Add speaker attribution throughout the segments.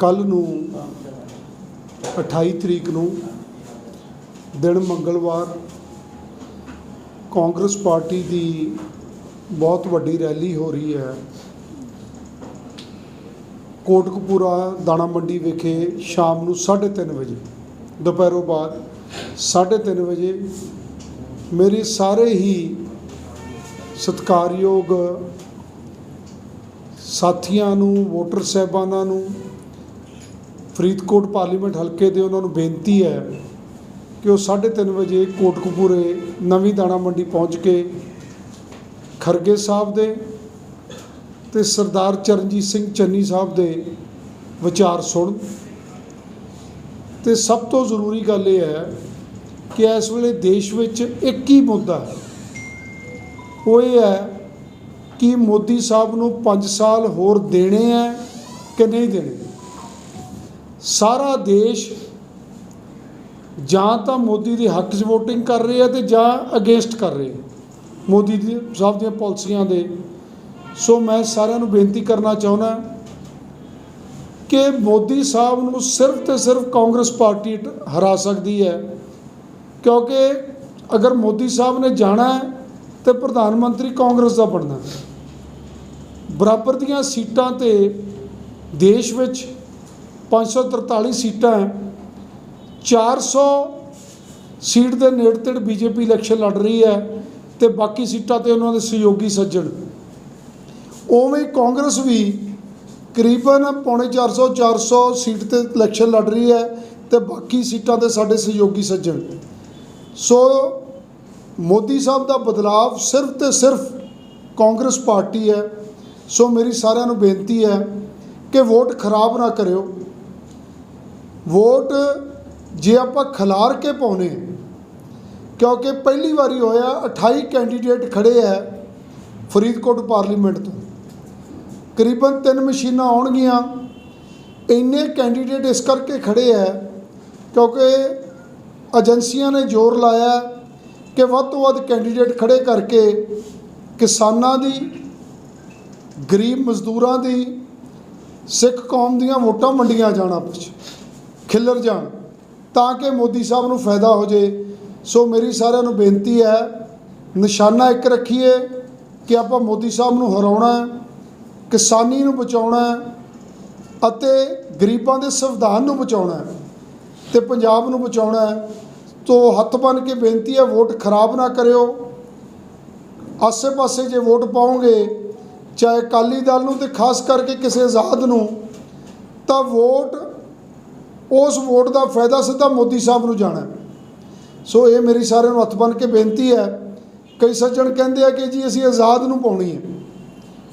Speaker 1: ਕੱਲ ਨੂੰ 28 ਤਰੀਕ ਨੂੰ, ਦਿਨ ਮੰਗਲਵਾਰ, ਕਾਂਗਰਸ ਪਾਰਟੀ ਦੀ ਬਹੁਤ ਵੱਡੀ ਰੈਲੀ ਹੋ ਰਹੀ ਹੈ। ਕੋਟਕਪੂਰਾ ਦਾਣਾ ਮੰਡੀ ਵਿਖੇ ਸ਼ਾਮ ਨੂੰ 3:30 ਵਜੇ, ਦੁਪਹਿਰੋਂ ਬਾਅਦ 3:30 ਵਜੇ ਮੇਰੇ ਸਾਰੇ ਹੀ ਸਤਿਕਾਰਯੋਗ ਸਾਥੀਆਂ ਨੂੰ, ਵੋਟਰ ਸਹਿਬਾਨਾਂ ਨੂੰ ਫਰੀਦਕੋਟ ਪਾਰਲੀਮੈਂਟ ਹਲਕੇ ਦੇ ਉਹਨਾਂ ਨੂੰ ਬੇਨਤੀ ਹੈ ਕਿ ਉਹ 3:30 ਵਜੇ ਕੋਟਕਪੂਰੇ ਨਵੀਂ ਦਾਣਾ ਮੰਡੀ ਪਹੁੰਚ ਕੇ ਖਰਗੇ ਸਾਹਿਬ ਦੇ ਤੇ ਸਰਦਾਰ ਚਰਨਜੀਤ ਸਿੰਘ ਚੰਨੀ ਸਾਹਿਬ ਦੇ ਵਿਚਾਰ ਸੁਣ ਤੇ ਸਭ ਤੋਂ ਜ਼ਰੂਰੀ ਗੱਲ ਇਹ ਹੈ ਕਿ ਇਸ ਵੇਲੇ ਦੇਸ਼ ਵਿੱਚ ਇੱਕ ਹੀ ਮੁੱਦਾ ਹੈ। ਉਹ ਇਹ ਹੈ ਕਿ ਮੋਦੀ ਸਾਹਿਬ ਨੂੰ 5 ਸਾਲ ਹੋਰ ਦੇਣੇ ਹੈ ਕਿ ਨਹੀਂ ਦੇਣੇ? ਸਾਰਾ ਦੇਸ਼ ਜਾਂ ਤਾਂ ਮੋਦੀ ਦੇ ਹੱਕ 'ਚ VOTING ਕਰ ਰਹੇ ਆ ਤੇ ਜਾਂ ਅਗੇਂਸਟ ਕਰ ਰਹੇ। ਮੋਦੀ ਦੀ ਸਾਹਿਬ ਦੀਆਂ ਪਾਲਿਸੀਆਂ ਦੇ। ਸੋ ਮੈਂ ਸਾਰਿਆਂ ਨੂੰ ਬੇਨਤੀ ਕਰਨਾ ਚਾਹੁੰਦਾ ਕਿ ਮੋਦੀ ਸਾਹਿਬ ਨੂੰ ਸਿਰਫ ਤੇ ਸਿਰਫ ਕਾਂਗਰਸ ਪਾਰਟੀ ਹਰਾ ਸਕਦੀ ਹੈ। ਕਿਉਂਕਿ ਅਗਰ ਮੋਦੀ ਸਾਹਿਬ ਨੇ ਜਾਣਾ ਹੈ ਤੇ ਪ੍ਰਧਾਨ ਮੰਤਰੀ ਕਾਂਗਰਸ ਦਾ ਬਣਨਾ ਬਰਾਬਰ ਦੀਆਂ ਸੀਟਾਂ ਤੇ ਦੇਸ਼ ਵਿੱਚ 543 ਸੀਟਾਂ ਹੈ। 400 ਸੀਟ ਦੇ ਨੇੜੇ ਤੇੜ ਬੀਜੇਪੀ ਇਲੈਕਸ਼ਨ ਲੜ ਰਹੀ ਹੈ ਤੇ ਬਾਕੀ ਸੀਟਾਂ ਤੇ ਉਹਨਾਂ ਦੇ ਸਹਿਯੋਗੀ ਸੱਜਣ। ਉਵੇਂ ਕਾਂਗਰਸ ਵੀ ਕਰੀਬਨ ਪੌਣੇ 400 400 ਸੀਟ ਤੇ ਇਲੈਕਸ਼ਨ ਲੜ ਰਹੀ ਹੈ ਤੇ ਬਾਕੀ ਸੀਟਾਂ ਤੇ ਸਾਡੇ ਸਹਿਯੋਗੀ ਸੱਜਣ। ਸੋ ਮੋਦੀ ਸਾਹਿਬ ਦਾ ਬਦਲਾਵ ਸਿਰਫ ਤੇ ਸਿਰਫ ਕਾਂਗਰਸ ਪਾਰਟੀ ਹੈ। ਸੋ ਮੇਰੀ ਸਾਰਿਆਂ ਨੂੰ ਬੇਨਤੀ ਹੈ ਕਿ ਵੋਟ ਖਰਾਬ ਨਾ ਕਰਿਓ। ਵੋਟ ਜੇ ਆਪਾਂ ਖਿਲਾਰ ਕੇ ਪਾਉਨੇ ਕਿਉਂਕਿ ਪਹਿਲੀ ਵਾਰੀ ਹੋਇਆ 28 ਕੈਂਡੀਡੇਟ ਖੜੇ ਹੈ ਫਰੀਦਕੋਟ ਪਾਰਲੀਮੈਂਟ ਤੋਂ। ਕਰੀਬਨ ਤਿੰਨ ਮਸ਼ੀਨਾਂ ਆਉਣਗੀਆਂ, ਇੰਨੇ ਕੈਂਡੀਡੇਟ ਇਸ ਕਰਕੇ ਖੜੇ ਹੈ ਕਿਉਂਕਿ ਏਜੰਸੀਆਂ ਨੇ ਜ਼ੋਰ ਲਾਇਆ ਕਿ ਵੱਧ ਤੋਂ ਵੱਧ ਕੈਂਡੀਡੇਟ ਖੜੇ ਕਰਕੇ ਕਿਸਾਨਾਂ ਦੀ, ਗਰੀਬ ਮਜ਼ਦੂਰਾਂ ਦੀ, ਸਿੱਖ ਕੌਮ ਦੀਆਂ ਵੋਟਾਂ ਵੰਡੀਆਂ ਜਾਣ ਆਪਸ ਖਿੱਲਰ ਜਾਣ। ਤਾਂ ਕਿ ਮੋਦੀ ਸਾਹਿਬ ਨੂੰ ਫਾਇਦਾ ਹੋ ਜੇ। ਸੋ ਮੇਰੀ ਸਾਰਿਆਂ ਨੂੰ ਬੇਨਤੀ ਹੈ, ਨਿਸ਼ਾਨਾ ਇੱਕ ਰੱਖੀਏ ਕਿ ਆਪਾਂ ਮੋਦੀ ਸਾਹਿਬ ਨੂੰ ਹਰਾਉਣਾ ਕਿਸਾਨੀ ਨੂੰ ਬਚਾਉਣਾ ਅਤੇ ਗਰੀਬਾਂ ਦੇ ਸੰਵਿਧਾਨ ਨੂੰ ਬਚਾਉਣਾ ਹੈ ਤੇ ਪੰਜਾਬ ਨੂੰ ਬਚਾਉਣਾ ਹੈ। ਤੋ ਹੱਥ ਬਨ ਕੇ ਬੇਨਤੀ ਹੈ, ਵੋਟ ਖਰਾਬ ਨਾ ਕਰਿਓ। ਆਸੇ-ਪਾਸੇ ਜੇ ਵੋਟ ਪਾਓਗੇ, ਚਾਹੇ ਅਕਾਲੀ ਦਲ ਨੂੰ ਤੇ ਖਾਸ ਕਰਕੇ ਕਿਸੇ ਆਜ਼ਾਦ ਨੂੰ, ਤਾਂ ਵੋਟ ਉਸ ਵੋਟ ਦਾ ਫਾਇਦਾ ਸਿੱਧਾ ਮੋਦੀ ਸਾਹਿਬ ਨੂੰ ਜਾਣਾ ਸੋ ਇਹ ਮੇਰੀ ਸਾਰਿਆਂ ਨੂੰ ਹੱਥ ਬਨ ਕੇ ਬੇਨਤੀ ਹੈ। ਕਈ ਸੱਜਣ ਕਹਿੰਦੇ ਆ ਕਿ ਜੀ ਅਸੀਂ ਆਜ਼ਾਦ ਨੂੰ ਪਾਉਣੀ ਹੈ।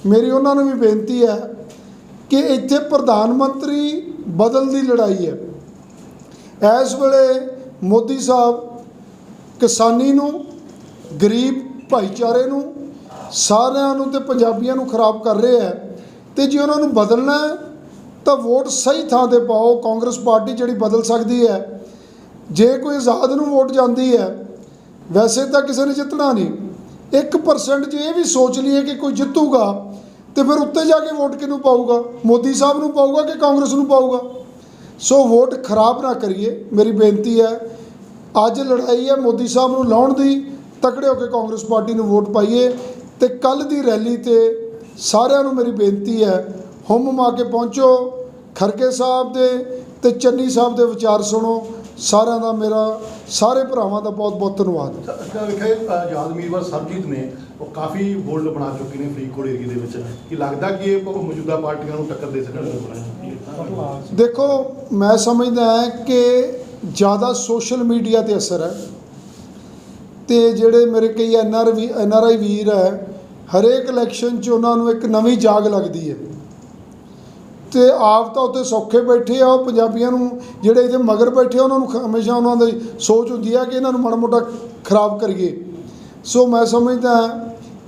Speaker 1: ਮੇਰੀ ਉਹਨਾਂ ਨੂੰ ਵੀ ਬੇਨਤੀ ਹੈ ਕਿ ਇੱਥੇ ਪ੍ਰਧਾਨ ਮੰਤਰੀ ਬਦਲ ਦੀ ਲੜਾਈ ਹੈ। ਇਸ ਵੇਲੇ ਮੋਦੀ ਸਾਹਿਬ ਕਿਸਾਨੀ ਨੂੰ, ਗਰੀਬ ਭਾਈਚਾਰੇ ਨੂੰ, ਸਾਰਿਆਂ ਨੂੰ ਤੇ ਪੰਜਾਬੀਆਂ ਨੂੰ ਖਰਾਬ ਕਰ ਰਹੇ ਹੈ। ਤੇ ਜੇ ਉਹਨਾਂ ਨੂੰ ਬਦਲਣਾ ਹੈ ਤਾਂ ਵੋਟ ਸਹੀ ਥਾਂ ਤੇ ਪਾਓ, ਕਾਂਗਰਸ ਪਾਰਟੀ ਜਿਹੜੀ ਬਦਲ ਸਕਦੀ ਹੈ। ਜੇ ਕੋਈ ਆਜ਼ਾਦ ਨੂੰ ਵੋਟ ਜਾਂਦੀ ਹੈ, ਵੈਸੇ ਤਾਂ ਕਿਸੇ ਨੇ ਜਿੱਤਣਾ ਨਹੀਂ। 1% ਜੇ ਇਹ ਵੀ ਸੋਚ ਲਈਏ ਕਿ ਕੋਈ ਜਿੱਤੂਗਾ, ਤੇ ਫਿਰ ਉੱਤੇ ਜਾ ਕੇ ਵੋਟ ਕਿਹਨੂੰ ਪਾਊਗਾ? ਮੋਦੀ ਸਾਹਿਬ ਨੂੰ ਪਾਊਗਾ ਕਿ ਕਾਂਗਰਸ ਨੂੰ ਪਾਊਗਾ? ਸੋ ਵੋਟ ਖਰਾਬ ਨਾ ਕਰੀਏ, ਮੇਰੀ ਬੇਨਤੀ ਹੈ, ਅੱਜ ਲੜਾਈ ਹੈ ਮੋਦੀ ਸਾਹਿਬ ਨੂੰ ਲਾਉਣ ਦੀ, ਤਕੜੇ ਹੋ ਕੇ ਕਾਂਗਰਸ ਪਾਰਟੀ ਨੂੰ ਵੋਟ ਪਾਈਏ, ਤੇ ਕੱਲ ਦੀ ਰੈਲੀ ਤੇ ਸਾਰਿਆਂ ਨੂੰ ਮੇਰੀ ਬੇਨਤੀ ਹੈ ਹੁਮ ਮਾ ਕੇ ਪਹੁੰਚੋ ਖਰਕੇ ਸਾਹਿਬ ਦੇ ਤੇ ਚੰਨੀ ਸਾਹਿਬ ਦੇ ਵਿਚਾਰ ਸੁਣੋ। ਸਾਰਿਆਂ ਦਾ ਮੇਰਾ ਸਾਰੇ ਭਰਾਵਾਂ ਦਾ ਬਹੁਤ ਬਹੁਤ ਧੰਨਵਾਦ।
Speaker 2: ਸਰਜੀਤ ਨੇ ਉਹ ਕਾਫੀ ਬੋਲਡ ਬਣਾ ਚੁੱਕੇ ਨੇ ਫਰੀਦਕੋਟ ਏਰੀਏ ਦੇ ਵਿੱਚ। ਕੀ ਲੱਗਦਾ ਕਿ ਇਹ ਪ- ਮੌਜੂਦਾ ਪਾਰਟੀਆਂ ਨੂੰ ਟੱਕਰ ਦੇ ਸਕਣਗੇ
Speaker 1: ਦੇਖੋ ਮੈਂ ਸਮਝਦਾ ਹਾਂ ਕਿ ਜ਼ਿਆਦਾ ਸੋਸ਼ਲ ਮੀਡੀਆ ਤੇ ਅਸਰ ਹੈ। ਤੇ ਜਿਹੜੇ ਮੇਰੇ ਕਈ N R we N R I ਵੀਰ ਹੈ ਹਰੇਕ ਇਲੈਕਸ਼ਨ 'ਚ ਉਹਨਾਂ ਨੂੰ ਇੱਕ ਨਵੀਂ ਜਾਗ ਲੱਗਦੀ ਹੈ। ਤੇ ਆਪ ਤਾਂ ਉੱਥੇ ਸੌਖੇ ਬੈਠੇ ਆ, ਉਹ ਪੰਜਾਬੀਆਂ ਨੂੰ ਜਿਹੜੇ ਇਹਦੇ ਮਗਰ ਬੈਠੇ ਆ, ਉਹਨਾਂ ਨੂੰ ਹਮੇਸ਼ਾ ਉਹਨਾਂ ਦੀ ਸੋਚ ਹੁੰਦੀ ਆ ਕਿ ਇਹਨਾਂ ਨੂੰ ਮਾੜਾ ਮੋਟਾ ਖਰਾਬ ਕਰੀਏ। ਸੋ ਮੈਂ ਸਮਝਦਾ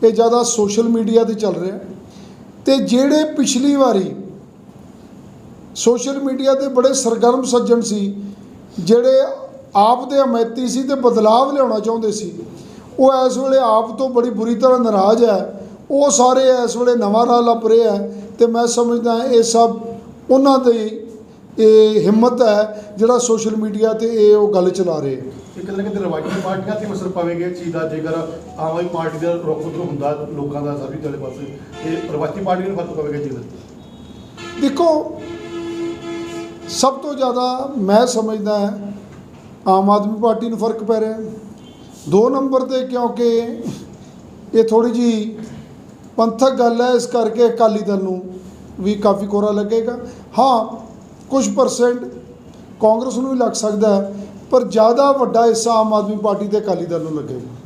Speaker 1: ਇਹ ਜ਼ਿਆਦਾ ਸੋਸ਼ਲ ਮੀਡੀਆ ਤੇ ਚੱਲ ਰਿਹਾ। ਤੇ ਜਿਹੜੇ ਪਿਛਲੀ ਵਾਰੀ ਸੋਸ਼ਲ ਮੀਡੀਆ ਤੇ ਬੜੇ ਸਰਗਰਮ ਸੱਜਣ ਸੀ, ਜਿਹੜੇ ਆਪ ਦੇ ਅਮੈਤੀ ਸੀ ਤੇ ਬਦਲਾਵ ਲਿਆਉਣਾ ਚਾਹੁੰਦੇ ਸੀ, ਉਹ ਇਸ ਵੇਲੇ ਆਪ ਤੋਂ ਬੜੀ ਬੁਰੀ ਤਰ੍ਹਾਂ ਨਾਰਾਜ਼ ਹੈ। ਉਹ ਸਾਰੇ ਇਸ ਵੇਲੇ ਨਵਾਂ ਰਾਹ ਲੱਭ ਰਹੇ ਹੈ ਤੇ ਮੈਂ ਸਮਝਦਾ ਇਹ ਸਭ ਉਹਨਾਂ ਦੇ ਇਹ ਹਿੰਮਤ ਹੈ ਜਿਹੜਾ ਸੋਸ਼ਲ ਮੀਡੀਆ ਤੇ ਇਹ ਉਹ ਗੱਲ ਚਲਾ ਰਹੇ
Speaker 2: ਕਿਤੇ ਨਾ ਕਿਤੇ ਰਵਾਇਤੀ ਪਾਰਟੀਆਂ ਤੇ ਵੀ ਅਸਰ ਪਵੇਗਾ ਇਸ ਚੀਜ਼ ਦਾ ਜੇਕਰ ਆਮ ਆਦਮੀ ਪਾਰਟੀ ਦਾ ਰੁਖ ਉਧਰ ਹੁੰਦਾ ਲੋਕਾਂ ਦਾ ਸਰਵਿਸ ਵਾਲੇ ਪਾਸੇ ਤੇ ਰਵਾਇਤੀ ਪਾਰਟੀ ਨੂੰ ਫ਼ਰਕ ਪਵੇਗਾ ਇਸ ਚੀਜ਼ ਦਾ
Speaker 1: ਦੇਖੋ ਸਭ ਤੋਂ ਜ਼ਿਆਦਾ ਮੈਂ ਸਮਝਦਾ ਆਮ ਆਦਮੀ ਪਾਰਟੀ ਨੂੰ ਫ਼ਰਕ ਪੈ ਰਿਹਾ। ਦੋ ਨੰਬਰ ਤੇ ਕਿਉਂਕਿ ਇਹ ਥੋੜੀ ਜੀ ਪੰਥਕ ਗੱਲ ਹੈ, ਇਸ ਕਰਕੇ ਅਕਾਲੀ ਦਲ ਨੂੰ ਵੀ ਕਾਫੀ ਕੋਰਾ ਲੱਗੇਗਾ। ਹਾਂ ਕੁਝ ਪਰਸੈਂਟ ਕਾਂਗਰਸ ਨੂੰ ਵੀ ਲੱਗ ਸਕਦਾ ਹੈ, ਪਰ ਜ਼ਿਆਦਾ ਵੱਡਾ ਹਿੱਸਾ ਆਮ ਆਦਮੀ ਪਾਰਟੀ ਤੇ ਅਕਾਲੀ ਦਲ ਨੂੰ ਲੱਗੇਗਾ।